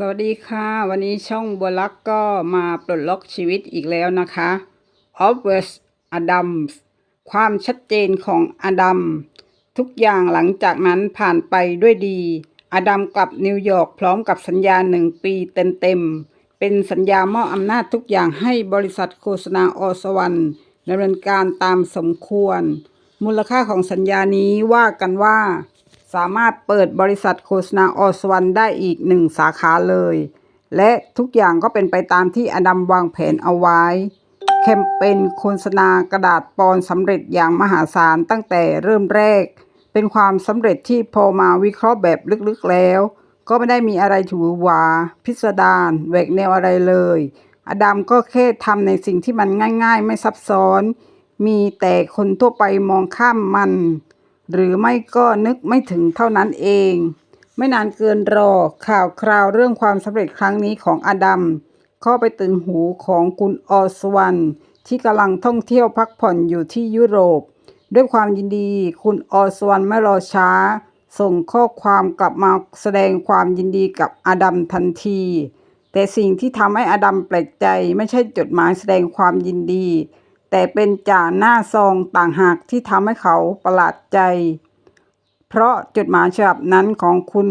สวัสดีค่ะ วันนี้ช่องบัวลักก็มาปลดล็อกชีวิตอีกแล้วนะคะ Obvious Adam ความชัดเจนของอดัมทุกอย่างหลังจากนั้นผ่านไปด้วยดี อดัมกลับนิวยอร์กพร้อมกับสัญญาหนึ่งปีเต็มๆ เป็นสัญญามอบอำนาจทุกอย่างให้บริษัทโฆษณาอสวรรค์ดำเนินการตามสมควร มูลค่าของสัญญานี้ว่ากันว่า สามารถเปิดบริษัทโฆษณาอสวรรค์ได้อีกหนึ่งสาขาเลย และทุกอย่างก็เป็นไปตามที่อดัมวางแผนเอาไว้ แคมเปญโฆษณากระดาษปอนสำเร็จอย่างมหาศาลตั้งแต่เริ่มแรก เป็นความสำเร็จที่พอมาวิเคราะห์แบบลึกๆแล้ว ก็ไม่ได้มีอะไรถูหวา พิสดารแหวกแนวอะไรเลย อดัมก็แค่ทำในสิ่งที่มันง่าย ๆ ไม่ซับซ้อน มีแต่คนทั่วไปมองข้ามมัน หรือไม่ก็นึกไม่ถึงเท่านั้นเอง ไม่นานเกินรอข่าวคราวเรื่องความสำเร็จครั้งนี้ของอดัมเข้าไปตื่นหูของคุณออสวันที่กำลังท่องเที่ยวพักผ่อนอยู่ที่ยุโรป ด้วยความยินดี คุณออสวันไม่รอช้า ส่งข้อความกลับมาแสดงความยินดีกับอดัมทันที แต่สิ่งที่ทำให้อดัมแปลกใจไม่ใช่จดหมายแสดงความยินดี แต่เป็นจ่าหน้าซองต่างหากที่ทำให้เขาประหลาดใจ เพราะจดหมายฉบับนั้นของคุณ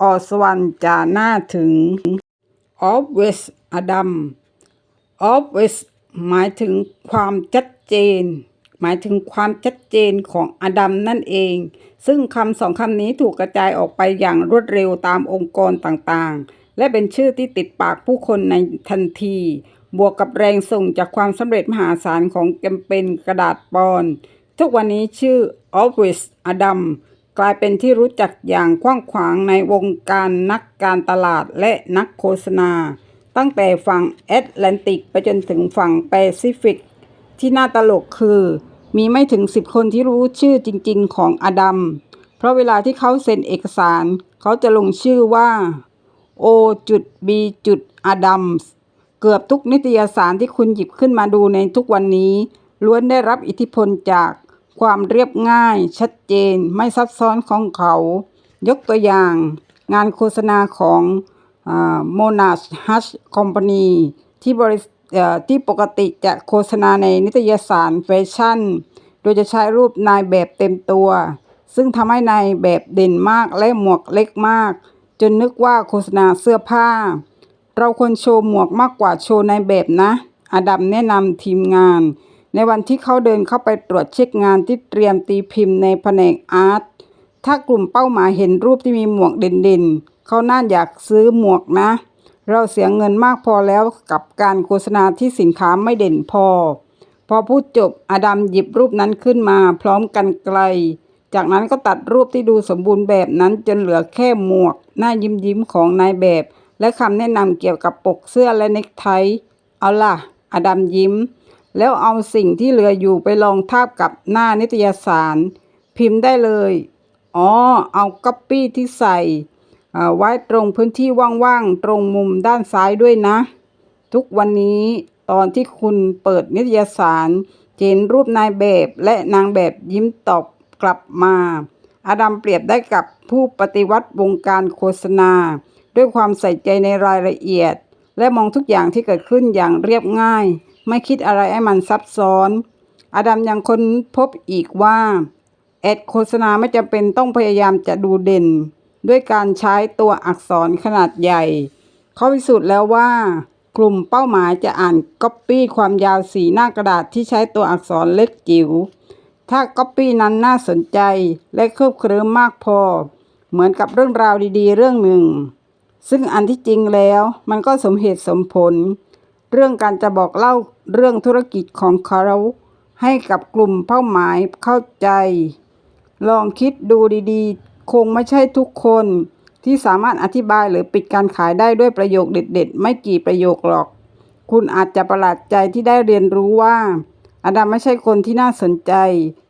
ออสวันจ่าหน้าถึง always อดัม always หมายถึงความชัดเจน หมายถึงความชัดเจนของอดัมนั่นเอง ซึ่งคำสองคำนี้ถูกกระจายออกไปอย่างรวดเร็วตามองค์กรต่างๆ และเป็นชื่อที่ติดปากผู้คนในทันที บวกกับแรงส่งจากความสำเร็จมหาศาลของแคมเปญกระดาษปอน ทุกวันนี้ชื่อ Always Adam กลายเป็นที่รู้จักอย่างกว้างขวางในวงการนักการตลาดและนักโฆษณา ตั้งแต่ฝั่งแอตแลนติกไปจนถึงฝั่งแปซิฟิก ที่น่าตลกคือ มีไม่ถึงสิบคนที่รู้ชื่อจริง ๆ ของอดัม เพราะเวลาที่เขาเซ็นเอกสาร เขาจะลงชื่อว่า O จุด B จุดอดัมส์ เกือบทุกนิตยสารที่คุณหยิบขึ้นมาดูในทุกวันนี้ ล้วนได้รับอิทธิพลจากความเรียบง่าย ชัดเจน ไม่ซับซ้อนของเขา ยกตัวอย่าง งานโฆษณาของโมนาชฮัชคอมพานีที่บริที่ปกติจะโฆษณาในนิตยสารแฟชั่น โดยจะใช้รูปนายแบบเต็มตัว ซึ่งทำให้นายแบบเด่นมากและหมวกเล็กมาก จนนึกว่าโฆษณาเสื้อผ้า เราควรโชว์หมวกมากกว่าโชว์นายแบบนะอดัมแนะนำทีมงาน ในวันที่เขาเดินเข้าไปตรวจเช็คงานที่เตรียมตีพิมพ์ในแผนกอาร์ต ถ้ากลุ่มเป้าหมายเห็นรูปที่มีหมวกเด่นๆ เขาน่าอยากซื้อหมวกนะ เราเสียเงินมากพอแล้วกับการโฆษณาที่สินค้าไม่เด่นพอ พอพูดจบอดัมหยิบรูปนั้นขึ้นมาพร้อมกันไกล จากนั้นก็ตัดรูปที่ดูสมบูรณ์แบบนั้นจนเหลือแค่หมวก หน้ายิ้มยิ้มๆของนายแบบ และคำแนะนำเกี่ยวกับปกเสื้อและเนคไท เอาล่ะ อดัมยิ้ม แล้วเอาสิ่งที่เหลืออยู่ไปลองทาบกับหน้านิตยสาร พิมพ์ได้เลย อ๋อ เอาก๊อปปี้ที่ใส่อไว้ตรงพื้นที่ว่างๆ ตรงมุมด้านซ้ายด้วยนะ ทุกวันนี้ตอนที่คุณเปิดนิตยสารเห็นรูปนายแบบและนางแบบยิ้มตอบกลับมา อดัมเปรียบได้กับผู้ปฏิวัติวงการโฆษณา ด้วยความใส่ใจในรายละเอียด และมองทุกอย่างที่เกิดขึ้นอย่างเรียบง่าย ไม่คิดอะไรให้มันซับซ้อน อดัมยังค้นพบอีกว่าแอดโฆษณาไม่จำเป็นต้องพยายามจะดูเด่น ด้วยการใช้ตัวอักษรขนาดใหญ่เขาพิสูจน์แล้วว่า กลุ่มเป้าหมายจะอ่านก๊อปปี้ความยาวสีหน้ากระดาษที่ใช้ตัวอักษรเล็กจิ๋วถ้าก๊อปปี้นั้นน่าสนใจและเครือบเคลิ้มมากพอ เหมือนกับเรื่องราวดีๆ เรื่องหนึ่ง ซึ่งอันที่จริงแล้วมันก็สมเหตุสมผล เรื่องการจะบอกเล่าเรื่องธุรกิจของเขาให้กับกลุ่มเป้าหมายเข้าใจ ลองคิดดูดีๆ คงไม่ใช่ทุกคนที่สามารถอธิบายหรือปิดการขายได้ด้วยประโยคเด็ด ๆ ไม่กี่ประโยคหรอก คุณอาจจะประหลาดใจที่ได้เรียนรู้ว่า อดัมไม่ใช่คนที่น่าสนใจ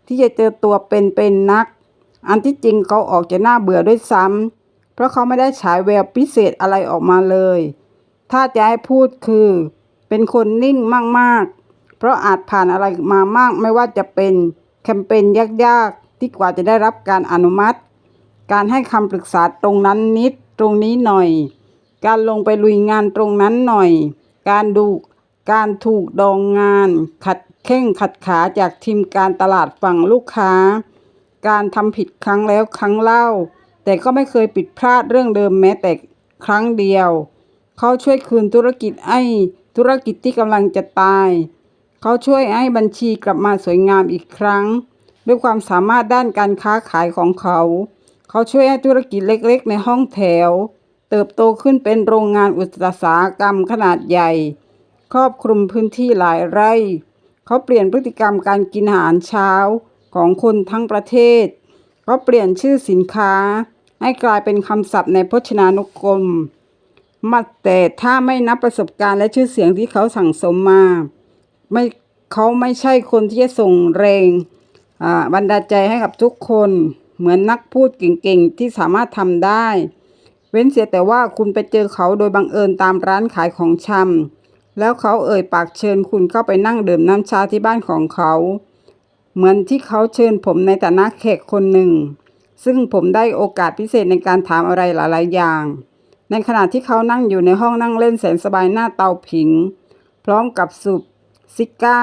ที่จะเจอตัวเป็นๆนัก อันที่จริงเขาออกจะน่าเบื่อด้วยซ้ำ เพราะเขาไม่ได้ฉายแววพิเศษอะไรออกมาเลย ถ้าจะให้พูดคือ เป็นคนนิ่งมากๆ เพราะอาจผ่านอะไรมามากไม่ว่าจะเป็นแคมเปญยากๆ ที่กว่าจะได้รับการอนุมัติ การให้คำปรึกษาตรงนั้นนิดตรงนี้หน่อย การลงไปลุยงานตรงนั้นหน่อย การดูการถูกดองงาน ขัดแข้งขัดขาจากทีมการตลาดฝั่งลูกค้า การทำผิดครั้งแล้วครั้งเล่า แต่ก็ไม่เคยผิดพลาดเรื่องเดิมแม้แต่ครั้งเดียว เขาช่วยคืนธุรกิจไอ้ธุรกิจที่กำลังจะตาย เขาช่วยให้บัญชีกลับมาสวยงามอีกครั้ง ด้วยความสามารถด้านการค้าขายของเขา เขาช่วยให้ธุรกิจเล็กๆ ในห้องแถว เติบโตขึ้นเป็นโรงงานอุตสาหกรรมขนาดใหญ่ ครอบคลุมพื้นที่หลายไร่ เขาเปลี่ยนพฤติกรรมการกินอาหารเช้าของคนทั้งประเทศ เขาเปลี่ยนชื่อสินค้า ให้กลายเป็นคำศัพท์ในพจนานุกรมมาแต่ถ้าไม่นับประสบการณ์และชื่อเสียงที่เขาสั่งสมมาไม่เขาไม่ใช่คนที่จะส่งแรงอ่าบันดาใจให้กับทุกคนเหมือนนักพูดเก่งๆที่สามารถทำได้ เว้นเสียแต่ว่าคุณไปเจอเขาโดยบังเอิญตามร้านขายของชำแล้วเขาเอ่ยปากเชิญคุณเข้าไปนั่งดื่มน้ำชาที่บ้านของเขา เหมือนที่เขาเชิญผมในฐานะแขกคนหนึ่ง ซึ่งผมได้โอกาสพิเศษในการถามอะไรหลาย ๆ อย่าง ในขณะที่เขานั่งอยู่ในห้องนั่งเล่นแสนสบายหน้าเตาผิง พร้อมกับสูบซิก้า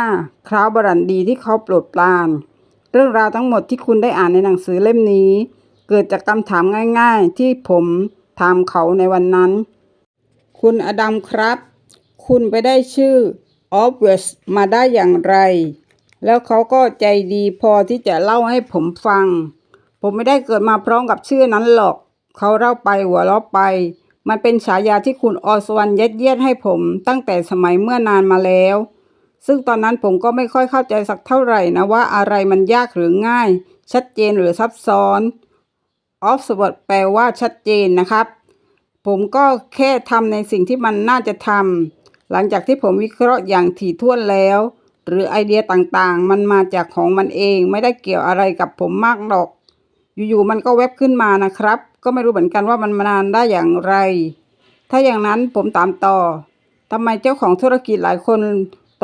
คราวบรันดีที่เขาโปรดปราน เรื่องราวทั้งหมดที่คุณได้อ่านในหนังสือเล่มนี้ เกิดจากคำถามง่าย ๆ ที่ผมถามเขาในวันนั้น คุณอดัมครับ คุณไปได้ชื่อออฟเวสมาได้อย่างไร แล้วเขาก็ใจดีพอที่จะเล่าให้ผมฟัง ผมไม่ได้เกิดมาพร้อมกับชื่อนั้นหรอก เขาเล่าไปหัวเราะไป มันเป็นฉายาที่คุณอสวรรค์ยัดเยียดให้ผม ตั้งแต่สมัยเมื่อนานมาแล้ว ซึ่งตอนนั้นผมก็ไม่ค่อยเข้าใจสักเท่าไหร่นะว่าอะไรมันยากหรือง่าย ชัดเจนหรือซับซ้อนออฟสว r แปลว่าชัดเจนนะครับ ผมก็แค่ทำในสิ่งที่มันน่าจะทำหลังจากที่ผมวิเคราะห์อย่างถี่ถ้วนแล้ว หรือไอเดียต่างๆ มันมาจากของมันเองไม่ได้เกี่ยวอะไรกับผมมากหรอก อยู่ๆมันก็แวบขึ้นมานะครับ ก็ไม่รู้เหมือนกันว่ามันมานานได้อย่างไร ถ้าอย่างนั้นผมตามต่อทำไมเจ้าของธุรกิจหลายคน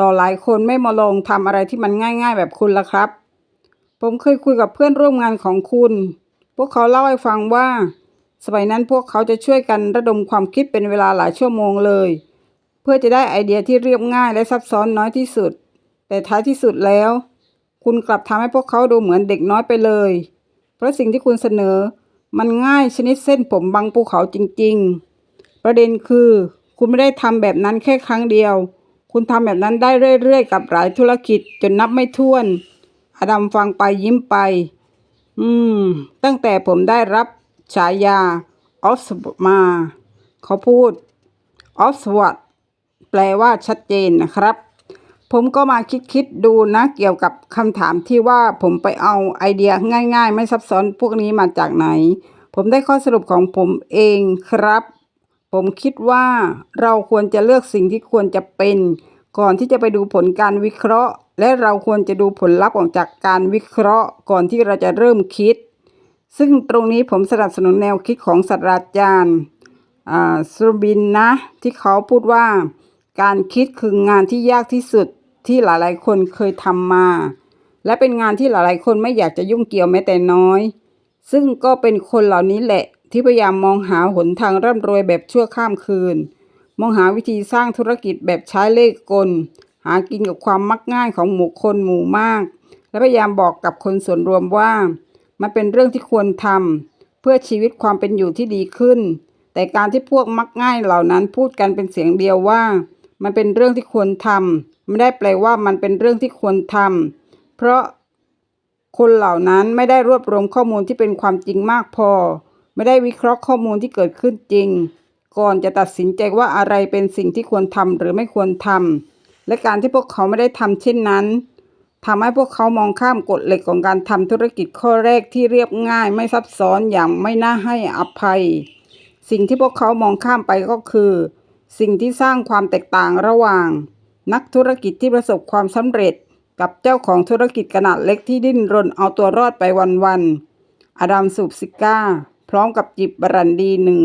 ต่อหลายคนไม่มาลงทำอะไรที่มันง่ายๆ แบบคุณล่ะครับ ผมเคยคุยกับเพื่อนร่วมงานของคุณ พวกเขาเล่าให้ฟังว่า สมัยนั้นพวกเขาจะช่วยกันระดมความคิดเป็นเวลาหลายชั่วโมงเลย เพื่อจะได้ไอเดียที่เรียบง่ายและซับซ้อนน้อยที่สุด แต่ท้ายที่สุดแล้ว คุณกลับทำให้พวกเขาดูเหมือนเด็กน้อยไปเลย เพราะสิ่งที่คุณเสนอ มันง่ายชนิดเส้นผมบังภูเขาจริง ๆ ประเด็นคือ คุณไม่ได้ทำแบบนั้นแค่ครั้งเดียว คุณทำแบบนั้นได้เรื่อยๆ กับหลายธุรกิจจนนับไม่ถ้วน อดัมฟังไปยิ้มไป อืม ตั้งแต่ผมได้รับฉายาออฟมา เขาพูดออฟสวัตแปลว่าชัดเจนนะครับ ผมก็มาคิดคิดดูนะเกี่ยวกับคำถามที่ว่าผมไปเอาไอเดียง่าย ๆ ไม่ซับซ้อนพวกนี้มาจากไหน ผมได้ข้อสรุปของผมเองครับ ผมคิดว่าเราควรจะเลือกสิ่งที่ควรจะเป็น ก่อนที่จะไปดูผลการวิเคราะห์ และเราควรจะดูผลลัพธ์ออกจากการวิเคราะห์ ก่อนที่เราจะเริ่มคิด ซึ่งตรงนี้ผมสนับสนุนแนวคิดของศาสตราจารย์อ่าสุบินนะ ที่เขาพูดว่า การคิดคืองานที่ยากที่สุด ที่หลายๆ คนเคยทำมา และเป็นงานที่หลายๆ คนไม่อยากจะยุ่งเกี่ยวแม้แต่น้อย ซึ่งก็เป็นคนเหล่านี้แหละ ที่พยายามมองหาหนทางร่ำรวยแบบชั่วข้ามคืน มองหาวิธีสร้างธุรกิจแบบใช้เลขกล หากินกับความมักง่ายของหมู่คนหมู่มาก และพยายามบอกกับคนส่วนรวมว่า มันเป็นเรื่องที่ควรทำเพื่อชีวิตความเป็นอยู่ที่ดีขึ้น แต่การที่พวกมักง่ายเหล่านั้นพูดกันเป็นเสียงเดียวว่า มันเป็นเรื่องที่ควรทำ ไม่ได้แปลว่ามันเป็นเรื่องที่ควรทำเพราะคนเหล่านั้นไม่ได้รวบรวมข้อมูลที่เป็นความจริงมากพอ ไม่ได้วิเคราะห์ข้อมูลที่เกิดขึ้นจริง ก่อนจะตัดสินใจว่าอะไรเป็นสิ่งที่ควรทำหรือไม่ควรทำและการที่พวกเขาไม่ได้ทำเช่นนั้นทำให้พวกเขามองข้ามกฎเหล็กของการทำธุรกิจข้อแรกที่เรียบง่ายไม่ซับซ้อนอย่างไม่น่าให้อภัย สิ่งที่พวกเขามองข้ามไปก็คือ สิ่งที่สร้างความแตกต่างระหว่าง นักธุรกิจที่ประสบความสำเร็จกับเจ้าของธุรกิจขนาดเล็กที่ดิ้นรนเอาตัวรอดไปวันๆอดัมสูบซิก้า พร้อมกับจิบบรันดีหนึ่ง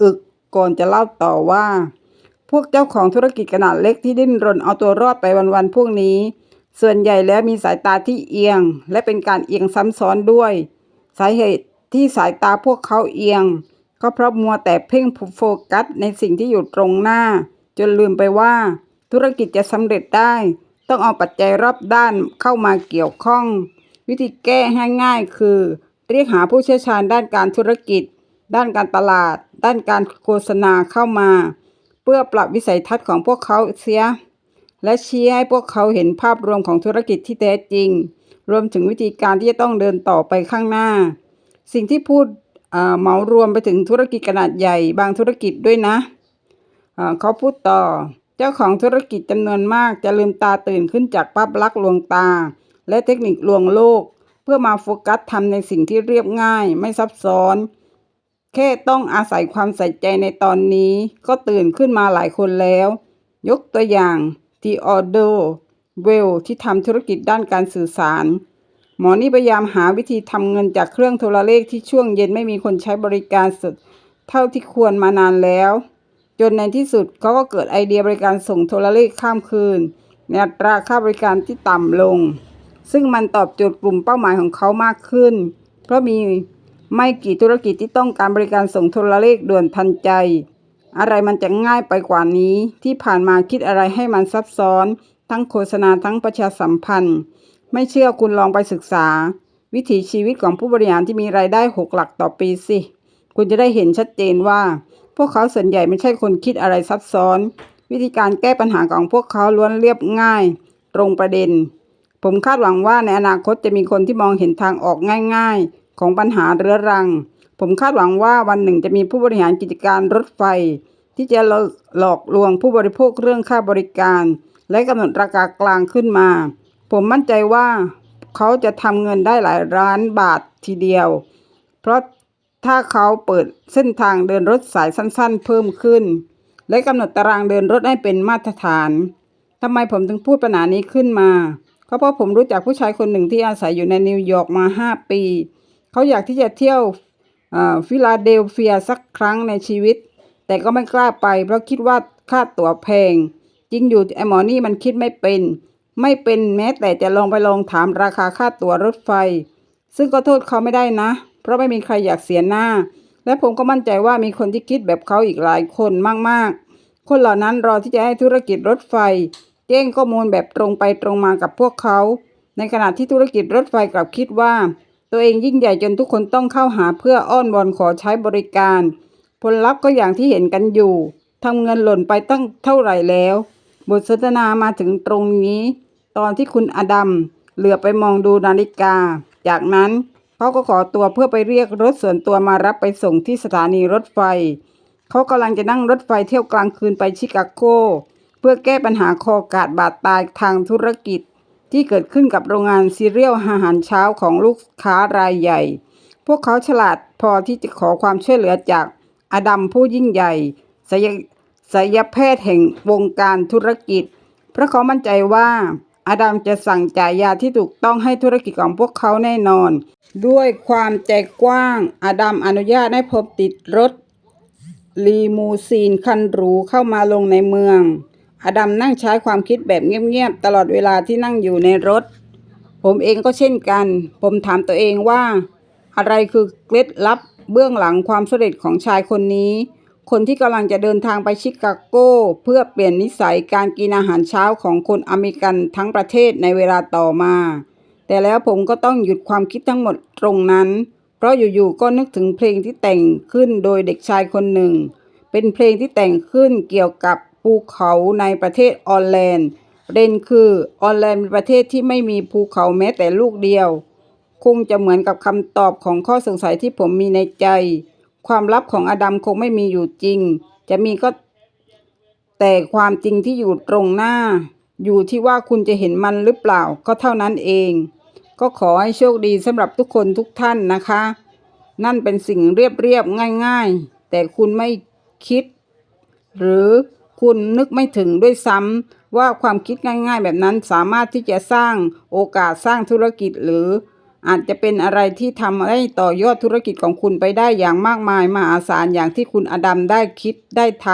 อึกก่อนจะเล่าต่อว่า พวกเจ้าของธุรกิจขนาดเล็กที่ดิ้นรนเอาตัวรอดไปวันๆพวกนี้ ส่วนใหญ่แล้วมีสายตาที่เอียง และเป็นการเอียงซ้ำซ้อนด้วย สาเหตุที่สายตาพวกเขาเอียง ก็เพราะมัวแต่เพ่งโฟกัสในสิ่งที่อยู่ตรงหน้า จนลืมไปว่า ธุรกิจจะสำเร็จได้ ต้องเอาปัจจัยรอบด้านเข้ามาเกี่ยวข้อง วิธีแก้ให้ง่ายคือ เรียกหาผู้เชี่ยวชาญด้านการธุรกิจ ด้านการตลาด ด้านการโฆษณาเข้ามา เพื่อปรับวิสัยทัศน์ของพวกเขาเสีย และชี้ให้พวกเขาเห็นภาพรวมของธุรกิจที่แท้จริง รวมถึงวิธีการที่จะต้องเดินต่อไปข้างหน้า สิ่งที่พูดเอ่อเหมารวมไปถึงธุรกิจขนาดใหญ่บางธุรกิจด้วยนะเอ่อเขาพูดต่อ เจ้าของธุรกิจจำนวนมากจะลืมตาตื่นขึ้นจากภาพลักษณ์ลวงตา และเทคนิคลวงโลก เพื่อมาโฟกัสทำในสิ่งที่เรียบง่าย ไม่ซับซ้อน แค่ต้องอาศัยความใส่ใจในตอนนี้ ก็ตื่นขึ้นมาหลายคนแล้ว ยกตัวอย่างทีออโดเวลที่ทำธุรกิจด้านการสื่อสาร หมอนี่พยายามหาวิธีทำเงินจากเครื่องโทรเลขที่ช่วงเย็นไม่มีคนใช้บริการสุด เท่าที่ควรมานานแล้ว จนในที่สุดเขาก็เกิดไอเดียบริการส่งโทรเลขข้ามคืนในอัตราค่าบริการที่ต่ำลง ซึ่งมันตอบโจทย์กลุ่มเป้าหมายของเขามากขึ้น เพราะมีไม่กี่ธุรกิจที่ต้องการบริการส่งโทรเลขด่วนทันใจ อะไรมันจะง่ายไปกว่านี้ที่ผ่านมาคิดอะไรให้มันซับซ้อน ทั้งโฆษณาทั้งประชาสัมพันธ์ ไม่เชื่อคุณลองไปศึกษา วิถีชีวิตของผู้บริหารที่มีรายได้หกหลักต่อปีสิ คุณจะได้เห็นชัดเจนว่า พวกเขาส่วนใหญ่ไม่ใช่คนคิดอะไรซับซ้อน วิธีการแก้ปัญหาของพวกเขาล้วนเรียบง่าย ตรงประเด็น ผมคาดหวังว่าในอนาคตจะมีคนที่มองเห็นทางออกง่าย ๆ ของปัญหาเรื้อรัง ผมคาดหวังว่าวันหนึ่งจะมีผู้บริหารกิจการรถไฟ ที่จะหลอกหลอกลวงผู้บริโภคเรื่องค่าบริการ และกำหนดราคากลางขึ้นมา ผมมั่นใจว่าเขาจะทำเงินได้หลายล้านบาททีเดียว เพราะ ถ้าเขาเปิดเส้นทางเดินรถสายสั้นๆ เพิ่มขึ้น และกำหนดตารางเดินรถให้เป็นมาตรฐานทำไมผมถึงพูดปัญหานี้ขึ้นมาก็เพราะผมรู้จักผู้ชายคนหนึ่งที่อาศัยอยู่ในนิวยอร์กมาห้าปี เขาอยากที่จะเที่ยวฟิลาเดลเฟียสักครั้งในชีวิต แต่ก็ไม่กล้าไป เพราะคิดว่าค่าตั๋วแพง จริงอยู่ไอหมอนี่มันคิดไม่เป็น ไม่เป็นแม้แต่จะลองไปลองถามราคาค่าตั๋วรถไฟ ซึ่งก็โทษเขาไม่ได้นะ ราะไม่มีใครอยากเสียหน้า และผมก็มั่นใจว่ามีคนที่คิดแบบเขาอีกหลายคนมากๆ คนเหล่านั้นรอที่จะให้ธุรกิจรถไฟแจ้งข้อมูลแบบตรงไปตรงมากับพวกเขา ในขณะที่ธุรกิจรถไฟกลับคิดว่า ตัวเองยิ่งใหญ่จนทุกคนต้องเข้าหาเพื่ออ้อนวอนขอใช้บริการ ผลลัพธ์ก็อย่างที่เห็นกันอยู่ทำเงินหล่นไปตั้งเท่าไหร่แล้ว บทสนทนามาถึงตรงนี้ ตอนที่คุณอดัมเหลือไปมองดูนาฬิกา จากนั้น เขาก็ขอตัวเพื่อไปเรียกรถส่วนตัวมารับไปส่งที่สถานีรถไฟ เขากำลังจะนั่งรถไฟเที่ยวกลางคืนไปชิคาโก เพื่อแก้ปัญหาคอกาดบาดตายทางธุรกิจ ที่เกิดขึ้นกับโรงงานซีเรียลอาหารเช้าของลูกค้ารายใหญ่ พวกเขาฉลาดพอที่จะขอความช่วยเหลือจากอดัมผู้ยิ่งใหญ่ศัลยศัลยแพทย์แห่งวงการธุรกิจ เพราะเขามั่นใจว่า อาดัมจะสั่งจ่ายยาที่ถูกต้องให้ธุรกิจของพวกเขาแน่นอน ด้วยความใจกว้าง อาดัมอนุญาตให้ผมติดรถลีมูซีนคันหรูเข้ามาลงในเมือง อาดัมนั่งใช้ความคิดแบบเงียบๆ ตลอดเวลาที่นั่งอยู่ในรถ ผมเองก็เช่นกัน ผมถามตัวเองว่า อะไรคือเคล็ดลับเบื้องหลังความสำเร็จของชายคนนี้ คนที่กำลังจะเดินทางไปชิคาโก เพื่อเปลี่ยนนิสัยการกินอาหารเช้าของคนอเมริกันทั้งประเทศในเวลาต่อมา แต่แล้วผมก็ต้องหยุดความคิดทั้งหมดตรงนั้น เพราะอยู่ๆก็นึกถึงเพลงที่แต่งขึ้นโดยเด็กชายคนหนึ่ง เป็นเพลงที่แต่งขึ้นเกี่ยวกับภูเขาในประเทศออร์แลนด์ปรนคือออร์แลนด์เป็นประเทศที่ไม่มีภูเขาแม้แต่ลูกเดียว คงจะเหมือนกับคำตอบของข้อสงสัยที่ผมมีในใจ ความลับของอดัมคงไม่มีอยู่จริง จะมีก็แต่ความจริงที่อยู่ตรงหน้า อยู่ที่ว่าคุณจะเห็นมันหรือเปล่าก็เท่านั้นเอง ก็ขอให้โชคดีสำหรับทุกคนทุกท่านนะคะ นั่นเป็นสิ่งเรียบๆง่าย ๆ แต่คุณไม่คิด หรือคุณนึกไม่ถึงด้วยซ้ำว่าความคิดง่าย ๆ แบบนั้นสามารถที่จะสร้างโอกาสสร้างธุรกิจหรือ อาจจะเป็นอะไรที่ทำให้ต่อยอดธุรกิจของคุณไปได้อย่างมากมายมหาศาลอย่างที่คุณอดัมได้คิดได้ท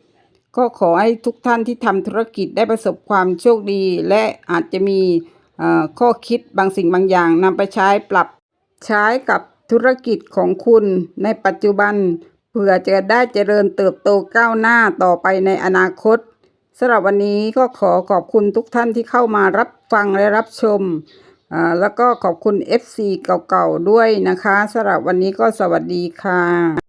ำก็ขอให้ทุกท่านที่ทำธุรกิจได้ประสบความโชคดี และอาจจะมีข้อคิดบางสิ่งบางอย่างนำไปใช้ปรับใช้กับธุรกิจของคุณในปัจจุบัน เพื่อจะได้เจริญเติบโตก้าวหน้าต่อไปในอนาคตสำหรับวันนี้ก็ขอขอบคุณทุกท่านที่เข้ามารับฟังและรับชม อ่าแล้วก็ขอบคุณ FC เก่าๆด้วยนะคะสำหรับวันนี้ก็สวัสดีค่ะ